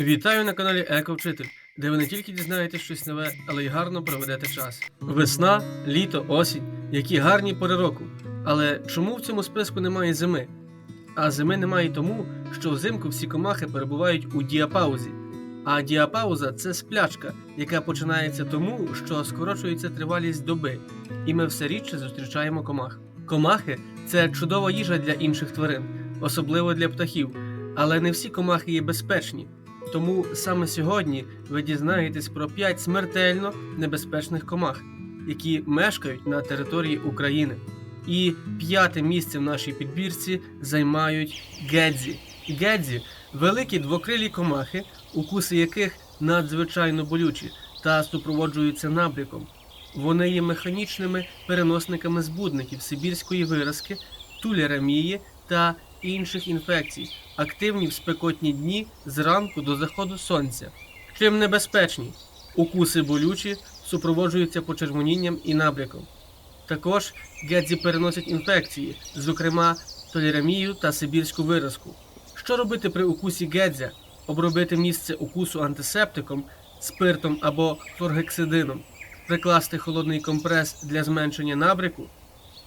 Вітаю на каналі Еко-Вчитель, де ви не тільки дізнаєтесь щось нове, але й гарно проведете час. Весна, літо, осінь, які гарні пори року. Але чому в цьому списку немає зими? А зими немає тому, що взимку всі комахи перебувають у діапаузі. А діапауза це сплячка, яка починається тому, що скорочується тривалість доби, і ми все рідше зустрічаємо комах. Комахи це чудова їжа для інших тварин, особливо для птахів, але не всі комахи є безпечні. Тому саме сьогодні ви дізнаєтесь про 5 смертельно небезпечних комах, які мешкають на території України. І п'яте місце в нашій підбірці займають гедзі. Гедзі великі двокрилі комахи, укуси яких надзвичайно болючі та супроводжуються набряком. Вони є механічними переносниками збудників сибірської виразки, туляремії та інших інфекцій, активні в спекотні дні зранку до заходу сонця. Чим небезпечні? Укуси болючі супроводжуються почервонінням і набряком. Також гедзі переносять інфекції, зокрема толерамію та сибірську виразку. Що робити при укусі гедзя? Обробити місце укусу антисептиком, спиртом або форгексидином, прикласти холодний компрес для зменшення набряку,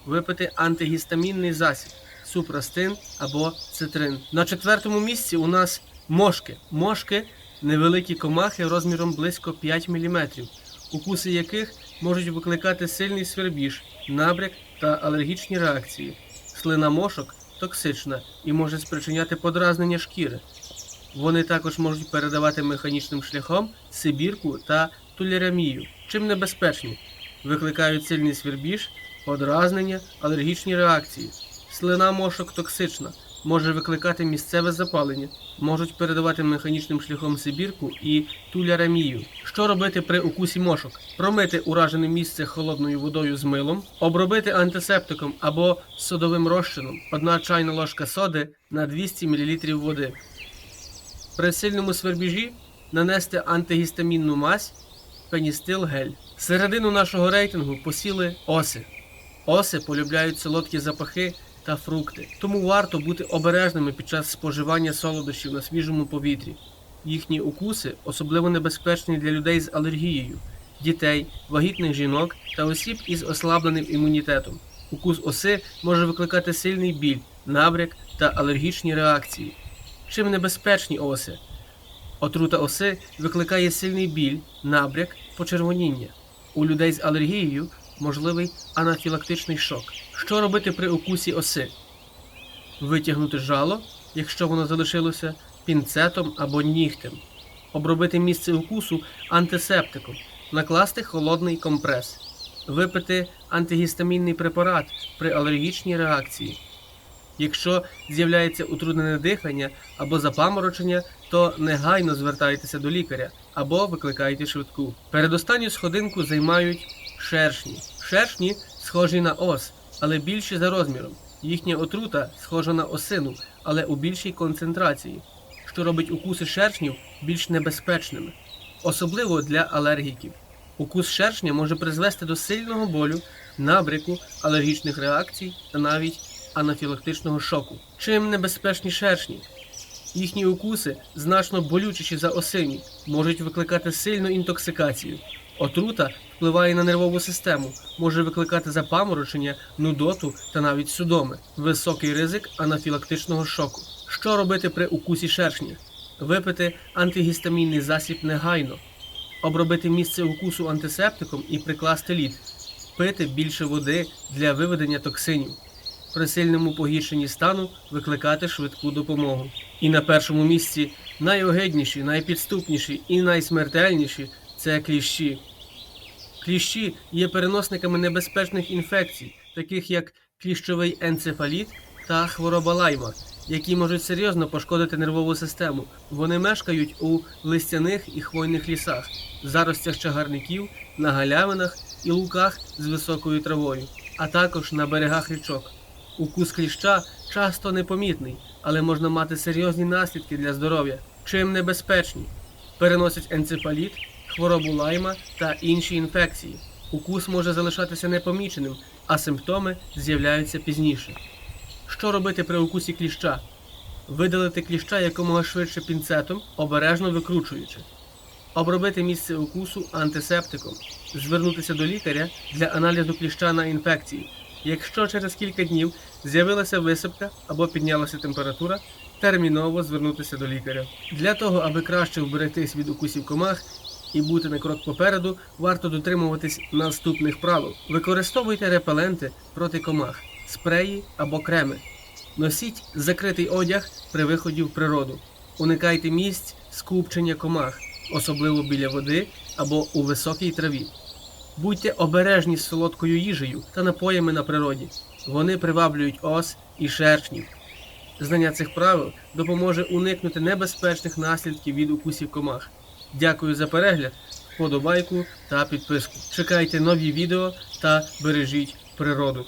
випити антигістамінний засіб, супрастин або цитрин. На четвертому місці у нас мошки. Мошки невеликі комахи розміром близько 5 мм, укуси яких можуть викликати сильний свербіж, набряк та алергічні реакції. Слина мошок токсична і може спричиняти подразнення шкіри. Вони також можуть передавати механічним шляхом сибірку та тулерамію. Чим небезпечні? Викликають сильний свербіж, подразнення, алергічні реакції. Слина мошок токсична, може викликати місцеве запалення, можуть передавати механічним шляхом сибірку і тулярамію. Що робити при укусі мошок? Промити уражене місце холодною водою з милом, обробити антисептиком або содовим розчином, 1 чайна ложка соди на 200 мл води. При сильному свербіжі нанести антигістамінну мазь пеністил гель. Середину нашого рейтингу посіли оси. Оси полюбляють солодкі запахи та фрукти, тому варто бути обережними під час споживання солодощів на свіжому повітрі. Їхні укуси особливо небезпечні для людей з алергією, дітей, вагітних жінок та осіб із ослабленим імунітетом. Укус оси може викликати сильний біль, набряк та алергічні реакції. Чим небезпечні оси? Отрута оси викликає сильний біль, набряк, почервоніння. У людей з алергією можливий анафілактичний шок. Що робити при укусі оси? Витягнути жало, якщо воно залишилося, пінцетом або нігтем. Обробити місце укусу антисептиком, накласти холодний компрес, випити антигістамінний препарат при алергічній реакції. Якщо з'являється утруднене дихання або запаморочення, то негайно звертайтеся до лікаря або викликайте швидку. Передостанню сходинку займають шершні. Шершні схожі на ос, але більші за розміром. Їхня отрута схожа на осину, але у більшій концентрації, що робить укуси шершнів більш небезпечними, особливо для алергіків. Укус шершня може призвести до сильного болю, набряку, алергічних реакцій та навіть анафілактичного шоку. Чим небезпечні шершні? Їхні укуси значно болючіші за осині, можуть викликати сильну інтоксикацію. Отрута впливає на нервову систему, може викликати запаморочення, нудоту та навіть судоми, високий ризик анафілактичного шоку. Що робити при укусі шершня? Випити антигістамінний засіб негайно, обробити місце укусу антисептиком і прикласти лід, пити більше води для виведення токсинів при сильному погіршенні стану викликати швидку допомогу. І на першому місці найогидніші, найпідступніші і найсмертельніші це кліщі. Кліщі є переносниками небезпечних інфекцій, таких як кліщовий енцефаліт та хвороба лайма, які можуть серйозно пошкодити нервову систему. Вони мешкають у листяних і хвойних лісах, заростях чагарників, на галявинах і луках з високою травою, а також на берегах річок. Укус кліща часто непомітний, але можна мати серйозні наслідки для здоров'я. Чим небезпечні? Переносять енцефаліт, хворобу лайма та інші інфекції. Укус може залишатися непоміченим, а симптоми з'являються пізніше. Що робити при укусі кліща? видалити кліща якомога швидше пінцетом, обережно викручуючи, обробити місце укусу антисептиком, звернутися до лікаря для аналізу кліща на інфекції. Якщо через кілька днів з'явилася висипка або піднялася температура, терміново звернутися до лікаря. Для того, аби краще вберегтись від укусів комах і бути на крок попереду, варто дотримуватись наступних правил. Використовуйте репеленти проти комах, спреї або креми. Носіть закритий одяг при виході в природу. Уникайте місць скупчення комах, особливо біля води або у високій траві. Будьте обережні з солодкою їжею та напоями на природі. Вони приваблюють ос і шершнів. Знання цих правил допоможе уникнути небезпечних наслідків від укусів комах. Дякую за перегляд, вподобайку та підписку. Чекайте нові відео та бережіть природу.